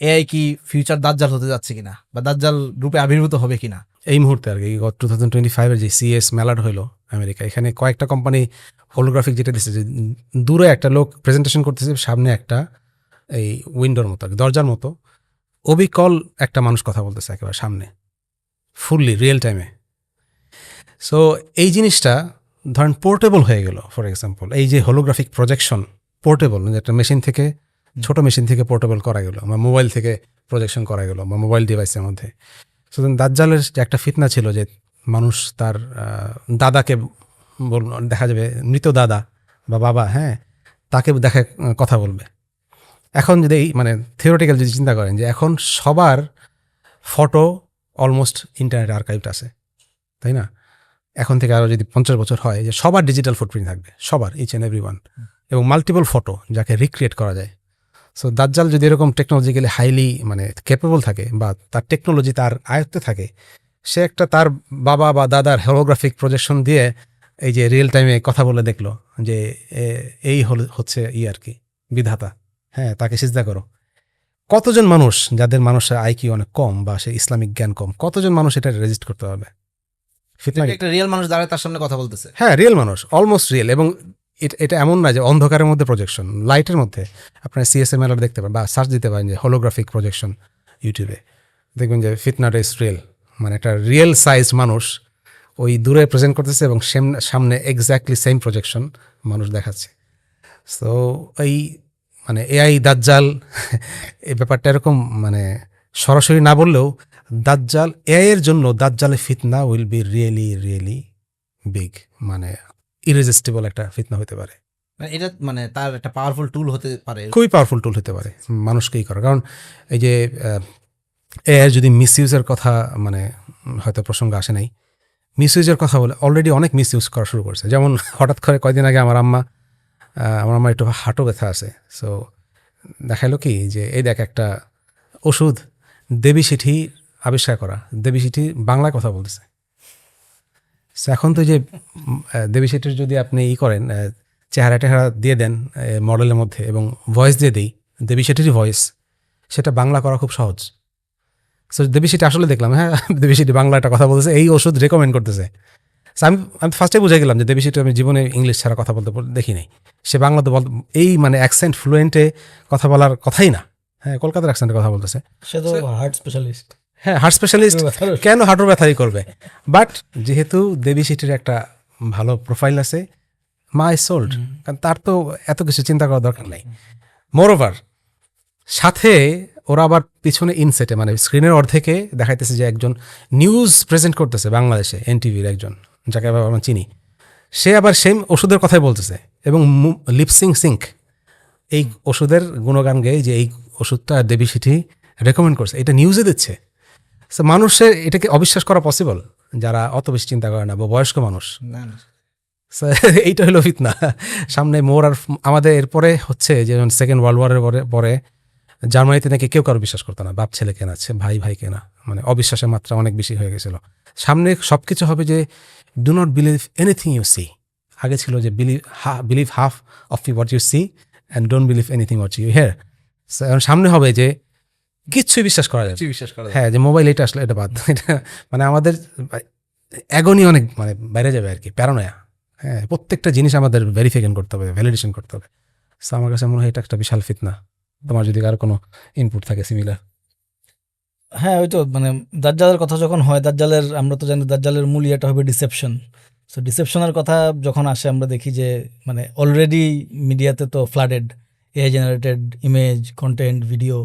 AI কি future দাজ্জাল হতে যাচ্ছে কিনা? বা দাজ্জাল রূপে আবির্ভূত হবে কিনা? এই মুহূর্তে আর কি টু থাউজেন্ড টোয়েন্টি ফাইভের যে সিএস মেলাড হলো আমেরিকা, এখানে কয়েকটা কোম্পানি হোলোগ্রাফিক যেটা দিচ্ছে যে দূরে একটা লোক প্রেজেন্টেশন করতেছে, সামনে একটা এই উইন্ডোর মতো দরজার মতো। অবিকল একটা মানুষ কথা বলতেছে একেবারে সামনে ফুললি রিয়েল টাইমে সো এই জিনিসটা ধরেন পোর্টেবল হয়ে গেল ফর এক্সাম্পল এই যে হোলোগ্রাফিক প্রজেকশন পোর্টেবল একটা মেশিন থেকে ছোট মেশিন থেকে পোর্টেবল করা গেলো বা মোবাইল থেকে প্রজেকশন করা গেলো বা মোবাইল ডিভাইসের মধ্যে। সুতরাং দাজ্জালের যে একটা ফিতনা ছিল যে মানুষ তার দাদাকে বল দেখা যাবে মৃত দাদা বা বাবা হ্যাঁ তাকে দেখে কথা বলবে। এখন যদি এই মানে থিওরিটিক্যাল যদি চিন্তা করেন যে এখন সবার ফটো অলমোস্ট ইন্টারনেট আর্কাইভড আছে তাই না? এখন থেকে আরও যদি পঞ্চাশ বছর হয় যে সবার ডিজিটাল ফুটপ্রিন্ট থাকবে সবার ইচ অ্যান্ড এভরি ওয়ান এবং মাল্টিপল ফটো যাকে রিক্রিয়েট করা যায় সো দাজ্জাল যদি এরকম টেকনোলজিক্যালি হাইলি মানে ক্যাপেবল থাকে বা তার টেকনোলজি তার আয়ত্তে থাকে সে একটা তার বাবা বা দাদার হেলোগ্রাফিক প্রজেকশন দিয়ে এই যে রিয়েল টাইমে কথা বলে দেখল যে এই হল হচ্ছে ই আর কি বিধাতা। হ্যাঁ তাকে সিজদা করো। কতজন মানুষ যাদের মানুষের আইকিউ অনেক কম বা সে ইসলামিক জ্ঞান কম কতজন মানুষ এটা রেজিস্ট করতে পারবে? ফিতনা একটা রিয়েল মানুষ দাঁড়ায় তার সামনে কথা বলতেছে? হ্যাঁ রিয়েল মানুষ অলমোস্ট রিয়েল এবং এটা- এমন না যে অন্ধকারের মধ্যে প্রজেকশন লাইটের মধ্যে। আপনার সিএসএম এলার দেখতে পারেন বা সার্চ দিতে পারেন যে হোলোগ্রাফিক প্রজেকশন ইউটিউবে দেখবেন যে ফিটনাটা ইস রিয়েল মানে একটা রিয়েল সাইজ মানুষ ওই দূরে প্রেজেন্ট করতেছে এবং সেম- সামনে এক্স্যাক্টলি সেম প্রজেকশন মানুষ দেখাচ্ছে। সো এই মানে এআই দাজ্জাল এই ব্যাপারটা এরকম মানে সরাসরি না বললেও দাজ্জাল এআই এর জন্য দাজ্জালের ফিতনা will be really really big মানে ইরেজিস্টিবল একটা ফিতনা হতে পারে। মানে এটা মানে তার একটা পাওয়ারফুল টুল হতে পারে। খুবই পাওয়ারফুল টুল হতে পারে মানুষকেই করা। কারণ এই যে এআই যদি মিসইউজের কথা মানে হয়তো প্রসঙ্গ আসে নাই মিসইউজের কথা বলে অলরেডি অনেক মিসইউজ করা শুরু করছে। যেমন হঠাৎ করে কয়দিন আগে আমার আম্মা আমার আম্মা একটু হাঁটু ব্যথা আছে। সো দেখাইলো কি যে এই দেখ একটা ওষুধ দেবী সিঠি আবিষ্কার করা। দেবী সিঠি বাংলায় কথা বলতেছে। এখন তো যে দেবী চিঠির যদি আপনি ই করেন চেহারা টেহারা দিয়ে দেন মডেলের মধ্যে এবং ভয়েস দিয়ে দিই দেবী সেটিরই ভয়েস সেটা বাংলা করা খুব সহজ। সো দেবী সেটি আসলে দেখলাম হ্যাঁ দেবী সেটি বাংলা একটা কথা বলতেছে এই ওষুধ রেকমেন্ড করতেছে। আমি আমি ফার্স্টে বুঝে গেলাম যে দেবী সেটি আমি জীবনে ইংলিশ ছাড়া কথা বলতে বল- দেখি নাই। সে বাংলাতে বল এই মানে অ্যাকসেন্ট ফ্লুয়েন্টে কথা বলার কথাই না। হ্যাঁ কলকাতার অ্যাকসেন্টে কথা বলতেছে। সে তো হার্ট স্পেশালিস্ট হ্যাঁ হার্ট স্পেশালিস্ট কেন হাঁটুর ব্যথাই করবে? বাট যেহেতু দেবী সিটির একটা ভালো প্রোফাইল আছে মা মাই সোল্ড কারণ তার তো এত কিছু চিন্তা করার দরকার নাই। মোরওভার সাথে ওরা আবার পিছনে ইনসেটে মানে স্ক্রিনের অর্ধেকে দেখাইতেছে যে একজন নিউজ প্রেজেন্ট করতেছে বাংলাদেশে এনটিভির একজন যাকে আবার আমরা চিনি। সে আবার সেম ওষুধের কথাই বলতেছে এবং লিপসিং সিঙ্ক এই ওষুধের গুণগান গেয়ে যে এই ওষুধটা দেবী সিটি রেকমেন্ড করছে। এটা নিউজে দিচ্ছে। মানুষের এটাকে অবিশ্বাস করা পসিবল যারা অত বেশি চিন্তা করে না বা বয়স্ক মানুষ? এইটা হলো ফিতনা। সামনে মোর আর আমাদের এরপরে হচ্ছে যেমন সেকেন্ড ওয়ার্ল্ড ওয়ারের পরে পরে জার্মানিতে নাকি কেউ কারও বিশ্বাস করতো না। বাপ ছেলে কেনাচ্ছে ভাই ভাই কেনা। মানে অবিশ্বাসের মাত্রা অনেক বেশি হয়ে গেছিল। সামনে সব কিছু হবে যে do not believe anything you see আগে ছিল যে believe Ha believe half of you what you see and don't believe anything what you hear সামনে হবে যে কিচ্ছুই বিশ্বাস করা যাবে না। বিশ্বাস করা হ্যাঁ যে মোবাইল এটা আসলে এটা বাদ। এটা মানে আমাদের অ্যাগনি অনেক মানে বাইরে যাবে আর কি প্যারানোয়া হ্যাঁ প্রত্যেকটা জিনিস আমাদের ভেরিফিকেশন করতে হবে ভ্যালিডেশন করতে হবে। So, আমার কাছে মনে হয় এটা একটা বিশাল ফিতনা তোমার যদি কারও কোনো ইনপুট থাকে সিমিলার হ্যাঁ ওই তো মানে দাজ্জালের কথা যখন হয় দাজ্জালের আমরা তো জানি দাজ্জালের মূল ইয়েটা হবে ডিসেপশন সো ডিসেপশনের কথা যখন আসে আমরা দেখি যে মানে অলরেডি মিডিয়াতে তো flooded AI generated image content video